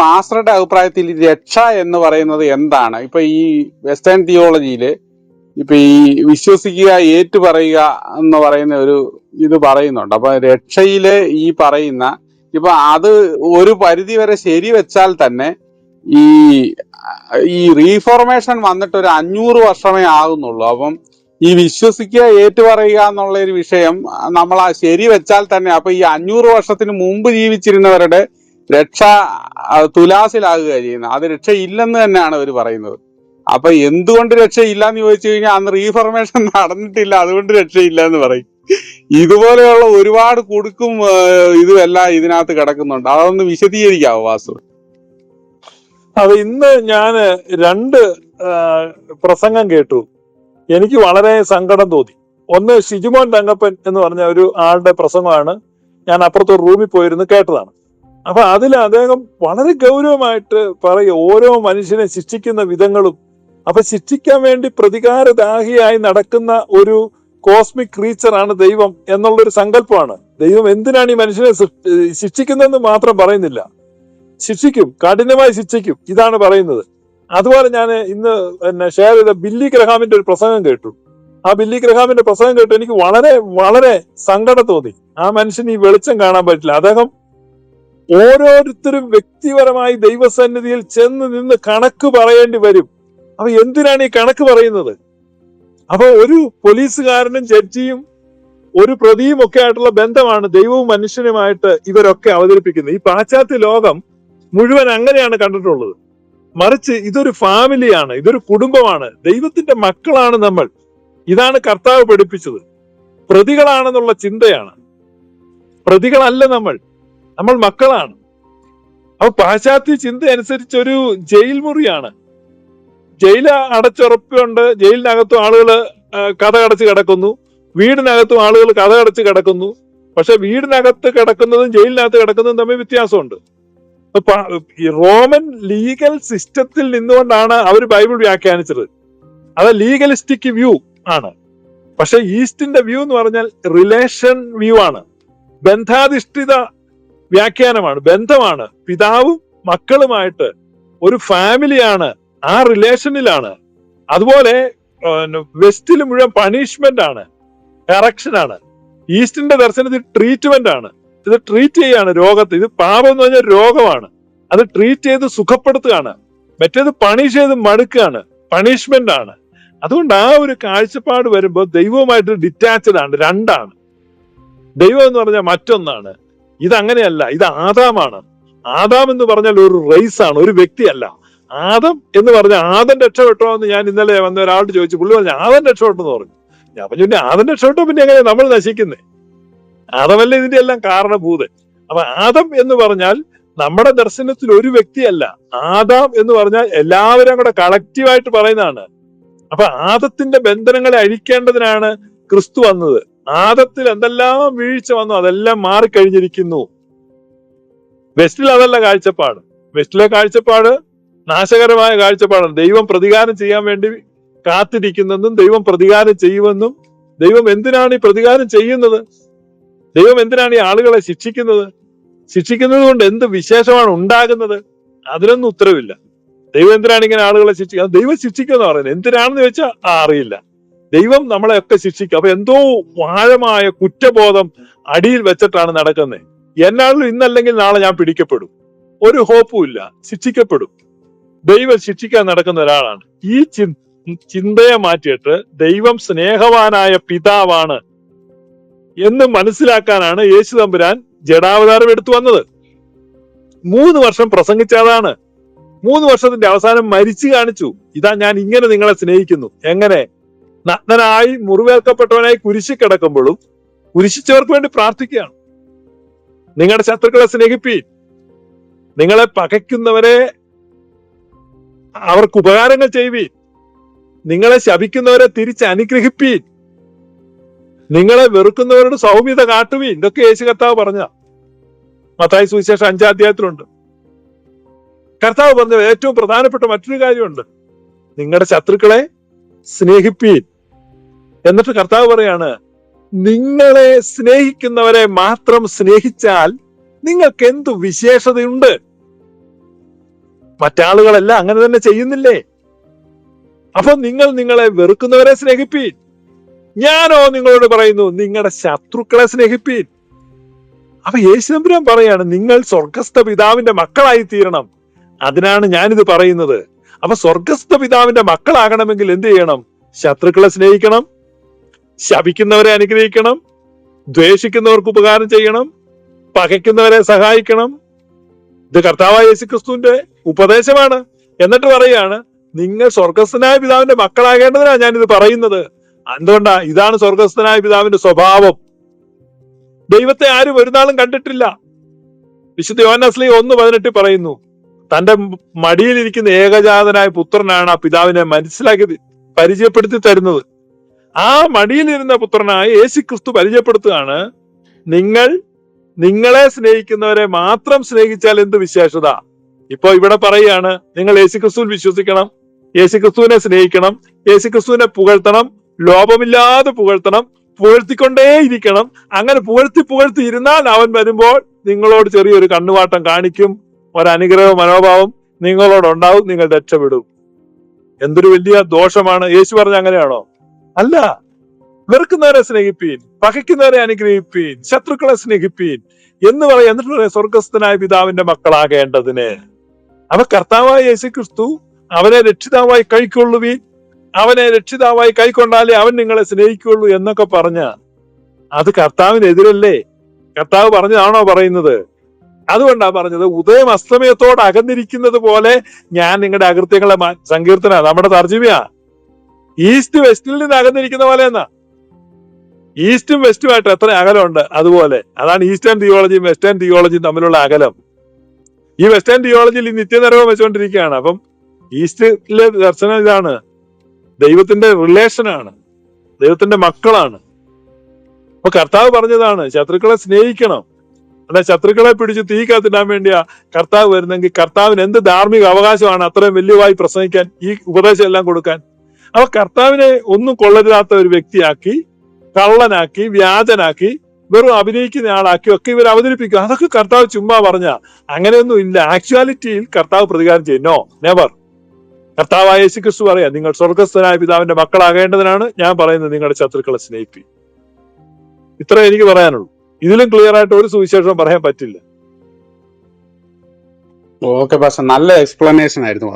പാസ്റ്ററുടെ അഭിപ്രായത്തിൽ രക്ഷ എന്ന് പറയുന്നത് എന്താണ്? ഇപ്പൊ ഈ വെസ്റ്റേൺ തിയോളജിയിൽ ഇപ്പൊ ഈ വിശ്വസിക്കുക ഏറ്റു പറയുക എന്ന് പറയുന്ന ഒരു ഇത് പറയുന്നുണ്ട്. അപ്പൊ രക്ഷയിൽ ഈ പറയുന്ന ഇപ്പൊ അത് ഒരു പരിധി വരെ ശരി വെച്ചാൽ തന്നെ ഈ ഈ റീഫോർമേഷൻ വന്നിട്ട് ഒരു അഞ്ഞൂറ് വർഷമേ ആകുന്നുള്ളൂ. അപ്പം ഈ വിശ്വസിക്കുക ഏറ്റുപറയുക എന്നുള്ള ഒരു വിഷയം നമ്മൾ ആ ശരി വെച്ചാൽ തന്നെ അപ്പൊ ഈ അഞ്ഞൂറ് വർഷത്തിന് മുമ്പ് ജീവിച്ചിരുന്നവരുടെ രക്ഷ തുലാസിലാകുക ചെയ്യുന്നത്. അത് രക്ഷയില്ലെന്ന് തന്നെയാണ് അവർ പറയുന്നത്. അപ്പൊ എന്തുകൊണ്ട് രക്ഷയില്ല എന്ന് ചോദിച്ചു കഴിഞ്ഞാൽ അന്ന് റീഫർമേഷൻ നടന്നിട്ടില്ല അതുകൊണ്ട് രക്ഷയില്ല എന്ന് പറയും. ഇതുപോലെയുള്ള ഒരുപാട് കുടുക്കും ഇതുമെല്ലാം ഇതിനകത്ത് കിടക്കുന്നുണ്ട്. അതൊന്ന് വിശദീകരിക്കാവോ വാസു? അപ്പൊ ഇന്ന് ഞാൻ രണ്ട് പ്രസംഗം കേട്ടു. എനിക്ക് വളരെ സങ്കടം തോന്നി. ഒന്ന് ഷിജുമോൻ തങ്കപ്പൻ എന്ന് പറഞ്ഞ ഒരു ആളുടെ പ്രസംഗമാണ് ഞാൻ അപ്പുറത്ത് റൂമിൽ പോയിരുന്ന് കേട്ടതാണ്. അപ്പൊ അതിൽ അദ്ദേഹം വളരെ ഗൗരവമായിട്ട് പറയും ഓരോ മനുഷ്യനെ ശിക്ഷിക്കുന്ന വിധങ്ങളും. അപ്പൊ ശിക്ഷിക്കാൻ വേണ്ടി പ്രതികാരദാഹിയായി നടക്കുന്ന ഒരു കോസ്മിക് ക്രീച്ചറാണ് ദൈവം എന്നുള്ളൊരു സങ്കല്പമാണ്. ദൈവം എന്തിനാണ് ഈ മനുഷ്യനെ ശിക്ഷിക്കുന്നതെന്ന് മാത്രം പറയുന്നില്ല. ശിക്ഷിക്കും കഠിനമായി ശിക്ഷിക്കും ഇതാണ് പറയുന്നത്. അതുപോലെ ഞാൻ ഇന്ന് പിന്നെ ഷെയർ ചെയ്ത ബില്ലി ഗ്രഹാമിന്റെ ഒരു പ്രസംഗം കേട്ടു. ആ ബില്ലി ഗ്രഹാമിന്റെ പ്രസംഗം കേട്ടു എനിക്ക് വളരെ വളരെ സങ്കടം തോന്നി. ആ മനുഷ്യന് ഈ വെളിച്ചം കാണാൻ പറ്റില്ല. അദ്ദേഹം ഓരോരുത്തരും വ്യക്തിപരമായി ദൈവസന്നിധിയിൽ ചെന്ന് നിന്ന് കണക്ക് പറയേണ്ടി വരും. അപ്പൊ എന്തിനാണ് ഈ കണക്ക് പറയുന്നത്? അപ്പൊ ഒരു പോലീസുകാരനും ജഡ്ജിയും ഒരു പ്രതിയും ഒക്കെ ആയിട്ടുള്ള ബന്ധമാണ് ദൈവവും മനുഷ്യനുമായിട്ട് ഇവരൊക്കെ അവതരിപ്പിക്കുന്നത്. ഈ പാശ്ചാത്യ ലോകം മുഴുവൻ അങ്ങനെയാണ് കണ്ടിട്ടുള്ളത്. മറിച്ച് ഇതൊരു ഫാമിലിയാണ് ഇതൊരു കുടുംബമാണ്. ദൈവത്തിന്റെ മക്കളാണ് നമ്മൾ. ഇതാണ് കർത്താവ് പഠിപ്പിച്ചത്. പ്രതികളാണെന്നുള്ള ചിന്തയാണ്. പ്രതികളല്ല നമ്മൾ. നമ്മൾ മക്കളാണ്. അപ്പൊ പാശ്ചാത്യ ചിന്ത അനുസരിച്ച് ഒരു ജയിൽ മുറിയാണ്. ജയിൽ അടച്ചുറപ്പുണ്ട്. ജയിലിനകത്തും ആളുകൾ കഥ അടച്ച് കിടക്കുന്നു. വീടിനകത്തും ആളുകൾ കഥ അടച്ച് കിടക്കുന്നു. പക്ഷെ വീടിനകത്ത് കിടക്കുന്നതും ജയിലിനകത്ത് കിടക്കുന്നതും തമ്മിൽ വ്യത്യാസമുണ്ട്. റോമൻ ലീഗൽ സിസ്റ്റത്തിൽ നിന്നുകൊണ്ടാണ് അവർ ബൈബിൾ വ്യാഖ്യാനിച്ചത്. അത് ലീഗലിസ്റ്റിക് വ്യൂ ആണ്. പക്ഷെ ഈസ്റ്റിന്റെ വ്യൂ എന്ന് പറഞ്ഞാൽ റിലേഷൻ വ്യൂ ആണ്. ബന്ധാധിഷ്ഠിത വ്യാഖ്യാനമാണ് ബന്ധമാണ്. പിതാവും മക്കളുമായിട്ട് ഒരു ഫാമിലിയാണ് ആ റിലേഷനിലാണ്. അതുപോലെ വെസ്റ്റിൽ മുഴുവൻ പണിഷ്മെന്റ് ആണ് കറക്ഷൻ ആണ് ഈസ്റ്റിന്റെ ദർശനത്തിൽ ട്രീറ്റ്മെന്റ് ആണ് ഇത് ട്രീറ്റ് ചെയ്യാണ് രോഗത്തെ. ഇത് പാപം എന്ന് പറഞ്ഞാൽ രോഗമാണ്. അത് ട്രീറ്റ് ചെയ്ത് സുഖപ്പെടുത്തുകയാണ്. മറ്റേത് പണിഷ് ചെയ്ത് മടുക്കുകയാണ്. പണിഷ്മെന്റ് ആണ് അതുകൊണ്ട് ആ ഒരു കാഴ്ചപ്പാട് വരുമ്പോൾ ദൈവവുമായിട്ട് ഡിറ്റാച്ചഡ് ആണ് രണ്ടാണ്. ദൈവം എന്ന് പറഞ്ഞാൽ മറ്റൊന്നാണ്. ഇത് അങ്ങനെയല്ല ഇത് ആദാമാണ്. ആദാം എന്ന് പറഞ്ഞാൽ ഒരു റേസ് ആണ് ഒരു വ്യക്തിയല്ല. ആദം എന്ന് പറഞ്ഞ ആദം രക്ഷപ്പെട്ടോ എന്ന് ഞാൻ ഇന്നലെ വന്ന ഒരാളോട് ചോദിച്ചു പുള്ളി പറഞ്ഞു ആദം രക്ഷപ്പെട്ടെന്ന് പറഞ്ഞു. ഞാൻ പറഞ്ഞു പിന്നെ ആദം രക്ഷപ്പെട്ടോ പിന്നെ എങ്ങനെയാ നമ്മൾ നശിക്കുന്നേ? ആദമല്ല ഇതിന്റെ എല്ലാം കാരണഭൂതൻ. അപ്പൊ ആദം എന്ന് പറഞ്ഞാൽ നമ്മുടെ ദർശനത്തിൽ ഒരു വ്യക്തിയല്ല. ആദാം എന്ന് പറഞ്ഞാൽ എല്ലാവരും കൂടെ കളക്റ്റീവായിട്ട് പറയുന്നതാണ്. അപ്പൊ ആദത്തിന്റെ ബന്ധനങ്ങളെ അഴിക്കേണ്ടതിനാണ് ക്രിസ്തു വന്നത്. ആദത്തിൽ എന്തെല്ലാം വീഴ്ച വന്നു അതെല്ലാം മാറിക്കഴിഞ്ഞിരിക്കുന്നു. വെസ്റ്റിൽ അതല്ല കാഴ്ചപ്പാട്. വെസ്റ്റിലെ കാഴ്ചപ്പാട് നാശകരമായ കാഴ്ചപ്പാടാണ്. ദൈവം പ്രതികാരം ചെയ്യാൻ വേണ്ടി കാത്തിരിക്കുന്നെന്നും ദൈവം പ്രതികാരം ചെയ്യുമെന്നും ദൈവം എന്തിനാണ് ഈ പ്രതികാരം ചെയ്യുന്നത്? ദൈവം എന്തിനാണ് ഈ ആളുകളെ ശിക്ഷിക്കുന്നത്? ശിക്ഷിക്കുന്നത് കൊണ്ട് എന്ത് വിശേഷമാണ് ഉണ്ടാകുന്നത്? അതിനൊന്നും ഉത്തരവില്ല. ദൈവം എന്തിനാണ് ഇങ്ങനെ ആളുകളെ ശിക്ഷിക്കുക ദൈവം ശിക്ഷിക്കുക എന്ന് പറയുന്നത്. എന്തിനാണെന്ന് വെച്ചാൽ അറിയില്ല. ദൈവം നമ്മളെയൊക്കെ ശിക്ഷിക്കും. അപ്പൊ എന്തോ ആഴമായ കുറ്റബോധം അടിയിൽ വെച്ചിട്ടാണ് നടക്കുന്നത് എന്നാളും ഇന്നല്ലെങ്കിൽ നാളെ ഞാൻ പിടിക്കപ്പെടും. ഒരു ഹോപ്പും ഇല്ല. ശിക്ഷിക്കപ്പെടും. ദൈവം ശിക്ഷിക്കാൻ നടക്കുന്ന ഒരാളാണ്. ഈ ചിന്തയെ മാറ്റിയിട്ട് ദൈവം സ്നേഹവാനായ പിതാവാണ് എന്ന് മനസ്സിലാക്കാനാണ് യേശു തമ്പുരാൻ ജഡാവതാരം എടുത്തു വന്നത്. മൂന്ന് വർഷം പ്രസംഗിച്ചതാണ് മൂന്ന് വർഷത്തിന്റെ അവസാനം മരിച്ചു കാണിച്ചു. ഇതാ ഞാൻ ഇങ്ങനെ നിങ്ങളെ സ്നേഹിക്കുന്നു. എങ്ങനെ? നഗ്നനായി മുറിവേൽക്കപ്പെട്ടവനായി കുരിശി കിടക്കുമ്പോഴും കുരിശിച്ചവർക്ക് വേണ്ടി പ്രാർത്ഥിക്കുകയാണ്. നിങ്ങളുടെ ശത്രുക്കളെ സ്നേഹിപ്പീൻ. നിങ്ങളെ പകയ്ക്കുന്നവരെ അവർക്ക് ഉപകാരങ്ങൾ ചെയ്യുവീൻ നിങ്ങളെ ശപിക്കുന്നവരെ തിരിച്ച് അനുഗ്രഹിപ്പീൻ. നിങ്ങളെ വെറുക്കുന്നവരോട് സൗമ്യത കാട്ടുവീൻ. ഇതൊക്കെ യേശു കർത്താവ് പറഞ്ഞ. മത്തായി സുവിശേഷം അഞ്ചാം അധ്യായത്തിലുണ്ട്. കർത്താവ് പറഞ്ഞ ഏറ്റവും പ്രധാനപ്പെട്ട മറ്റൊരു കാര്യമുണ്ട്. നിങ്ങളുടെ ശത്രുക്കളെ സ്നേഹിപ്പീൻ. എന്നിട്ട് കർത്താവ് പറയാണ് നിങ്ങളെ സ്നേഹിക്കുന്നവരെ മാത്രം സ്നേഹിച്ചാൽ നിങ്ങൾക്ക് എന്തു വിശേഷതയുണ്ട്? മറ്റാളുകളെല്ലാം അങ്ങനെ തന്നെ ചെയ്യുന്നില്ലേ? അപ്പൊ നിങ്ങൾ നിങ്ങളെ വെറുക്കുന്നവരെ സ്നേഹിപ്പീൻ. ഞാനോ നിങ്ങളോട് പറയുന്നു നിങ്ങളുടെ ശത്രുക്കളെ സ്നേഹിപ്പീൻ. അപ്പൊ യേശുദമ്പുരാൻ പറയാണ് നിങ്ങൾ സ്വർഗസ്ഥ പിതാവിന്റെ മക്കളായി തീരണം അതിനാണ് ഞാനിത് പറയുന്നത്. അപ്പൊ സ്വർഗസ്ഥ പിതാവിന്റെ മക്കളാകണമെങ്കിൽ എന്ത് ചെയ്യണം? ശത്രുക്കളെ സ്നേഹിക്കണം ശപിക്കുന്നവരെ അനുഗ്രഹിക്കണം ദ്വേഷിക്കുന്നവർക്ക് ഉപകാരം ചെയ്യണം പകയ്ക്കുന്നവരെ സഹായിക്കണം. ഇത് കർത്താവായ യേശു ക്രിസ്തുവിന്റെ ഉപദേശമാണ്. എന്നിട്ട് പറയാണ് നിങ്ങൾ സ്വർഗസ്ഥനായ പിതാവിന്റെ മക്കളാകേണ്ടതിനാണ് ഞാനിത് പറയുന്നത്. എന്തുകൊണ്ടാ? ഇതാണ് സ്വർഗസ്ഥനായ പിതാവിന്റെ സ്വഭാവം. ദൈവത്തെ ആരും ഒരു നാളും കണ്ടിട്ടില്ല. വിശുദ്ധ യോനസ്ലി ഒന്ന് പതിനെട്ട് പറയുന്നു തന്റെ മടിയിലിരിക്കുന്ന ഏകജാതനായ പുത്രനാണ് ആ പിതാവിനെ മനസ്സിലാക്കി പരിചയപ്പെടുത്തി തരുന്നത്. ആ മടിയിലിരുന്ന പുത്രനായ യേശു ക്രിസ്തു പരിചയപ്പെടുത്തുകയാണ് നിങ്ങൾ നിങ്ങളെ സ്നേഹിക്കുന്നവരെ മാത്രം സ്നേഹിച്ചാൽ എന്ത് വിശേഷത? ഇപ്പൊ ഇവിടെ പറയുകയാണ് നിങ്ങൾ യേശുക്രിസ്തുവിൽ വിശ്വസിക്കണം യേശുക്രിസ്തുവിനെ സ്നേഹിക്കണം യേശുക്രിസ്തുവിനെ പുകഴ്ത്തണം ലോപമില്ലാതെ പുകഴ്ത്തണം പുകഴ്ത്തിക്കൊണ്ടേയിരിക്കണം. അങ്ങനെ പുകഴ്ത്തി പുകഴ്ത്തി ഇരുന്നാൽ അവൻ വരുമ്പോൾ നിങ്ങളോട് ചെറിയൊരു കണ്ണുവാട്ടം കാണിക്കും ഒരനുഗ്രഹ മനോഭാവം നിങ്ങളോടുണ്ടാവും നിങ്ങൾ രക്ഷപ്പെടും. എന്തൊരു വലിയ ദോഷമാണ്. യേശു പറഞ്ഞ അങ്ങനെയാണോ? അല്ല. വെറുക്കുന്നവരെ സ്നേഹിപ്പീൻ പകയ്ക്കുന്നവരെ അനുഗ്രഹിപ്പീൻ ശത്രുക്കളെ സ്നേഹിപ്പീൻ എന്ന് പറയും എന്നിട്ട് പറയാം സ്വർഗസ്ഥനായ പിതാവിന്റെ മക്കളാകേണ്ടതിന്. അവ കർത്താവായ യേശു ക്രിസ്തു അവനെ രക്ഷിതാവായി കൈക്കൊള്ളുവീൻ അവനെ രക്ഷിതാവായി കൈക്കൊണ്ടാലേ അവൻ നിങ്ങളെ സ്നേഹിക്കുള്ളൂ എന്നൊക്കെ പറഞ്ഞ അത് കർത്താവിനെതിരല്ലേ? കർത്താവ് പറഞ്ഞതാണോ പറയുന്നത്? അതുകൊണ്ടാ പറഞ്ഞത് ഉദയം അസ്തമയത്തോട് അകന്നിരിക്കുന്നത് പോലെ ഞാൻ നിങ്ങളുടെ അകൃത്യങ്ങളെ സങ്കീർത്തന നമ്മുടെ തർജിമയാ. ഈസ്റ്റ് വെസ്റ്റിൽ നിന്ന് അകന്നിരിക്കുന്ന പോലെ എന്നാ? ഈസ്റ്റും വെസ്റ്റുമായിട്ട് എത്ര അകലമുണ്ട് അതുപോലെ. അതാണ് ഈസ്റ്റേൺ തിയോളജിയും വെസ്റ്റേൺ തിയോളജിയും തമ്മിലുള്ള അകലം. ഈ വെസ്റ്റേൺ തിയോളജിയിൽ ഈ നിത്യനിരവം വെച്ചുകൊണ്ടിരിക്കുകയാണ്. അപ്പം ഈസ്റ്റിലെ ദർശനം ഇതാണ്. ദൈവത്തിന്റെ റിലേഷനാണ്. ദൈവത്തിന്റെ മക്കളാണ്. അപ്പൊ കർത്താവ് പറഞ്ഞതാണ് ശത്രുക്കളെ സ്നേഹിക്കണം. അല്ല ശത്രുക്കളെ പിടിച്ച് തീ കത്തിടാൻ വേണ്ടിയാ കർത്താവ് വരുന്നെങ്കിൽ കർത്താവിന് എന്ത് ധാർമ്മിക അവകാശമാണ് അത്രയും വലിയവായി പ്രസംഗിക്കാൻ ഈ ഉപദേശം എല്ലാം കൊടുക്കാൻ? അപ്പൊ കർത്താവിനെ ഒന്നും കൊള്ളരുതാത്ത ഒരു വ്യക്തിയാക്കി കള്ളനാക്കി വ്യാജനാക്കി വെറും അഭിനയിക്കുന്ന ആളാക്കി ഒക്കെ ഇവർ അവതരിപ്പിക്കും അതൊക്കെ കർത്താവ് ചുമ്മാ പറഞ്ഞ. അങ്ങനെയൊന്നും ഇല്ല. ആക്ച്വാലിറ്റിയിൽ കർത്താവ് പ്രതികാരം ചെയ്യും. നോ നെവർ കർത്താവായ യേശു ക്രിസ്തു പറയാം നിങ്ങൾ സ്വർഗസ്ഥനായ പിതാവിന്റെ മക്കളാകേണ്ടതിനാണ് ഞാൻ പറയുന്നത് നിങ്ങളുടെ ശത്രുക്കളെ സ്നേഹിപ്പി. ഇത്രേ എനിക്ക് പറയാനുള്ളൂ. ഇതിലും ക്ലിയർ ആയിട്ട് ഒരു സുവിശേഷവും പറയാൻ പറ്റില്ല. Okay pastor. നല്ല എക്സ്പ്ലനേഷൻ ആയിരുന്നു